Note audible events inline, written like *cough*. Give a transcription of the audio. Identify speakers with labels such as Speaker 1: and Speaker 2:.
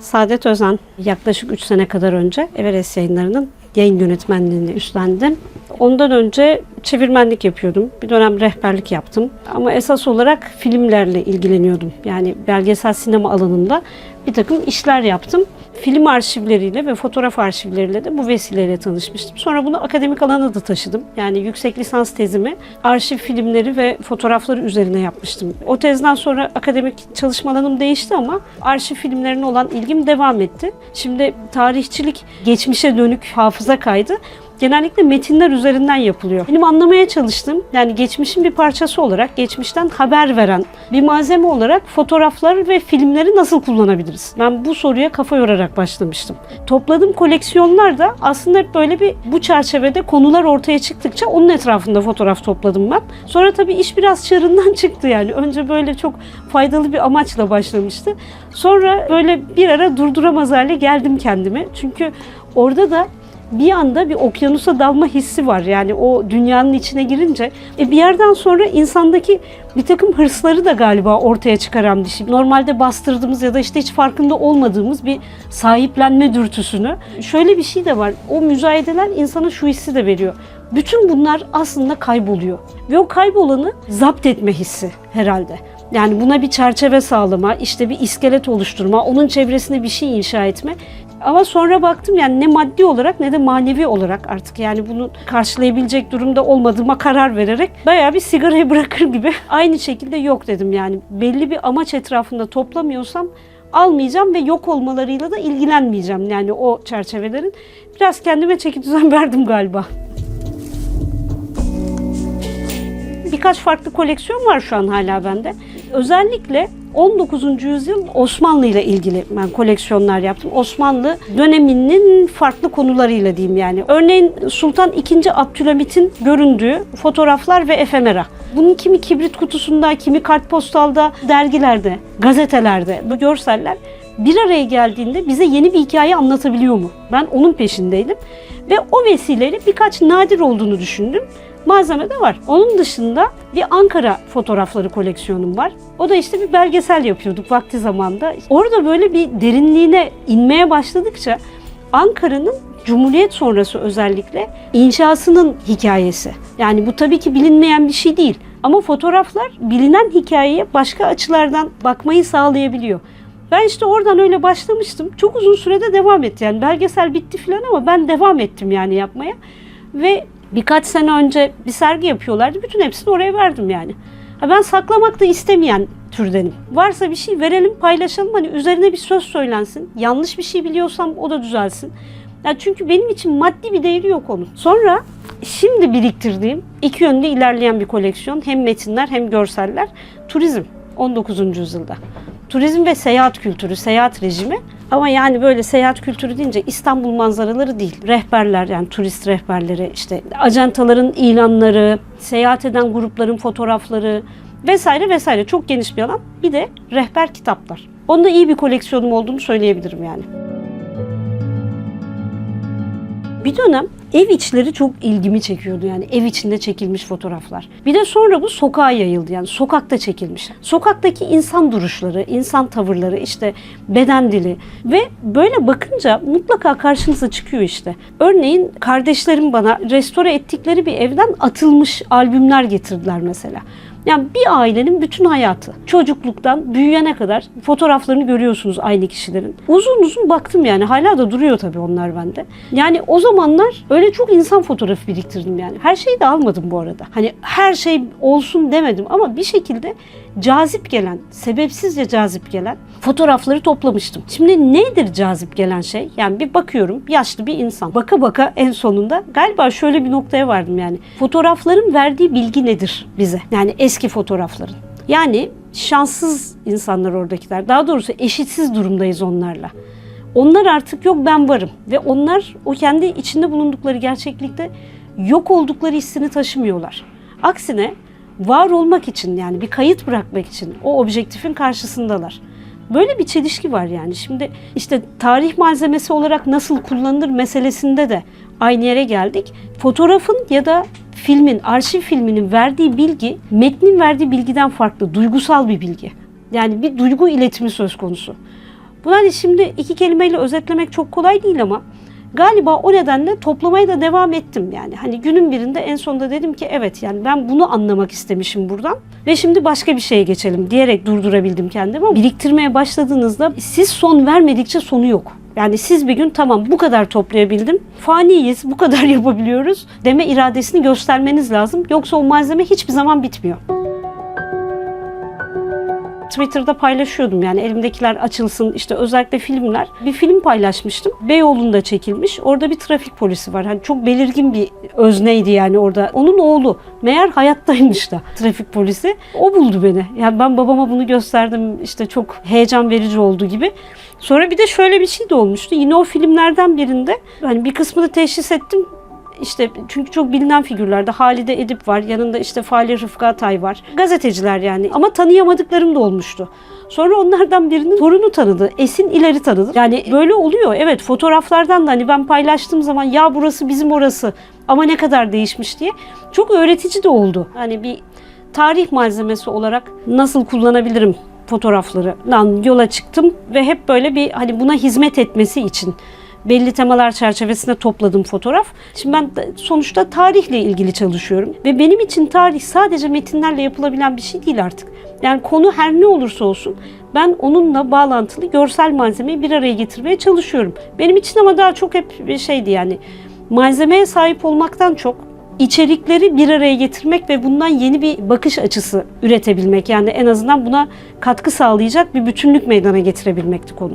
Speaker 1: Saadet Özen yaklaşık 3 sene kadar önce Everest yayınlarının yayın yönetmenliğini üstlendim. Ondan önce çevirmenlik yapıyordum. Bir dönem rehberlik yaptım. Ama esas olarak filmlerle ilgileniyordum. Yani belgesel sinema alanında bir takım işler yaptım. Film arşivleriyle ve fotoğraf arşivleriyle de bu vesileyle tanışmıştım. Sonra bunu akademik alana da taşıdım. Yani yüksek lisans tezimi arşiv filmleri ve fotoğrafları üzerine yapmıştım. O tezden sonra akademik çalışma alanım değişti ama arşiv filmlerine olan ilgim devam etti. Şimdi tarihçilik geçmişe dönük hafıza kaydı genellikle metinler üzerinden yapılıyor. Benim anlamaya çalıştığım yani geçmişin bir parçası olarak geçmişten haber veren bir malzeme olarak fotoğraflar ve filmleri nasıl kullanabiliriz? Ben bu soruya kafa yorarak başlamıştım. Topladığım koleksiyonlar da aslında hep böyle bir bu çerçevede konular ortaya çıktıkça onun etrafında fotoğraf topladım ben. Sonra tabii iş biraz çığırından *laughs* çıktı yani. Önce böyle çok faydalı bir amaçla başlamıştı. Sonra böyle bir ara durduramaz hale geldim kendime. Çünkü orada da bir anda bir okyanusa dalma hissi var. Yani o dünyanın içine girince e bir yerden sonra insandaki bir takım hırsları da galiba ortaya çıkaran bir şey. Normalde bastırdığımız ya da işte hiç farkında olmadığımız bir sahiplenme dürtüsünü. Şöyle bir şey de var. O müzayedeler insana şu hissi de veriyor. Bütün bunlar aslında kayboluyor. Ve o kaybolanı zapt etme hissi herhalde. Yani buna bir çerçeve sağlama, işte bir iskelet oluşturma, onun çevresine bir şey inşa etme. Ama sonra baktım yani ne maddi olarak ne de manevi olarak artık yani bunu karşılayabilecek durumda olmadığıma karar vererek bayağı bir sigarayı *laughs* bırakır gibi aynı şekilde yok dedim yani. Belli bir amaç etrafında toplamıyorsam almayacağım ve yok olmalarıyla da ilgilenmeyeceğim yani o çerçevelerin. Biraz kendime çeki düzen *laughs* verdim galiba. Birkaç farklı koleksiyon var şu an hala bende. Özellikle 19. yüzyıl Osmanlı ile ilgili ben koleksiyonlar yaptım. Osmanlı döneminin farklı konularıyla diyeyim yani. Örneğin Sultan II. Abdülhamit'in göründüğü fotoğraflar ve efemera. Bunun kimi kibrit kutusunda, kimi kartpostalda, dergilerde, gazetelerde bu görseller bir araya geldiğinde bize yeni bir hikaye anlatabiliyor mu? Ben onun peşindeydim. Ve o vesileyle birkaç nadir olduğunu düşündüm malzeme de var. Onun dışında bir Ankara fotoğrafları koleksiyonum var. O da işte bir belgesel yapıyorduk vakti zamanda. Orada böyle bir derinliğine inmeye başladıkça Ankara'nın Cumhuriyet sonrası özellikle inşasının hikayesi. Yani bu tabii ki bilinmeyen bir şey değil. Ama fotoğraflar bilinen hikayeye başka açılardan bakmayı sağlayabiliyor. Ben işte oradan öyle başlamıştım. Çok uzun sürede devam etti. Yani belgesel bitti falan ama ben devam ettim yani yapmaya. Ve birkaç sene önce bir sergi yapıyorlardı. Bütün hepsini oraya verdim yani. Ha ben saklamak da istemeyen türdenim. Varsa bir şey verelim, paylaşalım. Hani üzerine bir söz söylensin. Yanlış bir şey biliyorsam o da düzelsin. Ya çünkü benim için maddi bir değeri yok onun. Sonra şimdi biriktirdiğim iki yönde ilerleyen bir koleksiyon. Hem metinler hem görseller. Turizm 19. yüzyılda. Turizm ve seyahat kültürü, seyahat rejimi. Ama yani böyle seyahat kültürü deyince İstanbul manzaraları değil. Rehberler yani turist rehberleri, işte ajantaların ilanları, seyahat eden grupların fotoğrafları vesaire vesaire çok geniş bir alan. Bir de rehber kitaplar. Onda iyi bir koleksiyonum olduğunu söyleyebilirim yani. Bir dönem ev içleri çok ilgimi çekiyordu yani ev içinde çekilmiş fotoğraflar. Bir de sonra bu sokağa yayıldı yani sokakta çekilmiş. Sokaktaki insan duruşları, insan tavırları, işte beden dili ve böyle bakınca mutlaka karşınıza çıkıyor işte. Örneğin kardeşlerim bana restore ettikleri bir evden atılmış albümler getirdiler mesela. Yani bir ailenin bütün hayatı, çocukluktan büyüyene kadar fotoğraflarını görüyorsunuz aynı kişilerin. Uzun uzun baktım yani hala da duruyor tabii onlar bende. Yani o zamanlar öyle çok insan fotoğrafı biriktirdim yani. Her şeyi de almadım bu arada. Hani her şey olsun demedim ama bir şekilde cazip gelen, sebepsizce cazip gelen fotoğrafları toplamıştım. Şimdi nedir cazip gelen şey? Yani bir bakıyorum yaşlı bir insan. Baka baka en sonunda galiba şöyle bir noktaya vardım yani. Fotoğrafların verdiği bilgi nedir bize? Yani eski fotoğrafların. Yani şanssız insanlar oradakiler. Daha doğrusu eşitsiz durumdayız onlarla. Onlar artık yok ben varım ve onlar o kendi içinde bulundukları gerçeklikte yok oldukları hissini taşımıyorlar. Aksine var olmak için yani bir kayıt bırakmak için o objektifin karşısındalar. Böyle bir çelişki var yani. Şimdi işte tarih malzemesi olarak nasıl kullanılır meselesinde de aynı yere geldik. Fotoğrafın ya da filmin, arşiv filminin verdiği bilgi, metnin verdiği bilgiden farklı, duygusal bir bilgi. Yani bir duygu iletimi söz konusu. Bu Bunu hani şimdi iki kelimeyle özetlemek çok kolay değil ama galiba o nedenle toplamaya da devam ettim yani. Hani günün birinde en sonunda dedim ki evet yani ben bunu anlamak istemişim buradan ve şimdi başka bir şeye geçelim diyerek durdurabildim kendimi ama biriktirmeye başladığınızda siz son vermedikçe sonu yok. Yani siz bir gün tamam bu kadar toplayabildim, faniyiz, bu kadar *laughs* yapabiliyoruz deme iradesini göstermeniz lazım. Yoksa o malzeme hiçbir zaman bitmiyor. Twitter'da paylaşıyordum yani elimdekiler açılsın işte özellikle filmler. Bir film paylaşmıştım. Beyoğlu'nda çekilmiş. Orada bir trafik polisi var. Hani çok belirgin bir özneydi yani orada. Onun oğlu meğer hayattaymış da trafik polisi. O buldu beni. Yani ben babama bunu gösterdim işte çok heyecan verici oldu gibi. Sonra bir de şöyle bir şey de olmuştu. Yine o filmlerden birinde hani bir kısmını teşhis ettim. İşte çünkü çok bilinen figürlerde Halide Edip var, yanında işte Fahri Rıfkı Atay var. Gazeteciler yani ama tanıyamadıklarım da olmuştu. Sonra onlardan birinin torunu tanıdı. Esin ileri tanıdı. Yani böyle oluyor. Evet fotoğraflardan da hani ben paylaştığım zaman ya burası bizim orası ama ne kadar değişmiş diye çok öğretici de oldu. Hani bir tarih malzemesi olarak nasıl kullanabilirim fotoğraflarından yola çıktım ve hep böyle bir hani buna hizmet etmesi için belli temalar çerçevesinde topladım fotoğraf. Şimdi ben sonuçta tarihle ilgili çalışıyorum ve benim için tarih sadece metinlerle yapılabilen bir şey değil artık. Yani konu her ne olursa olsun ben onunla bağlantılı görsel malzemeyi bir araya getirmeye çalışıyorum. Benim için ama daha çok hep şeydi yani malzemeye sahip olmaktan çok içerikleri bir araya getirmek ve bundan yeni bir bakış açısı üretebilmek. Yani en azından buna katkı sağlayacak bir bütünlük meydana getirebilmekti konu.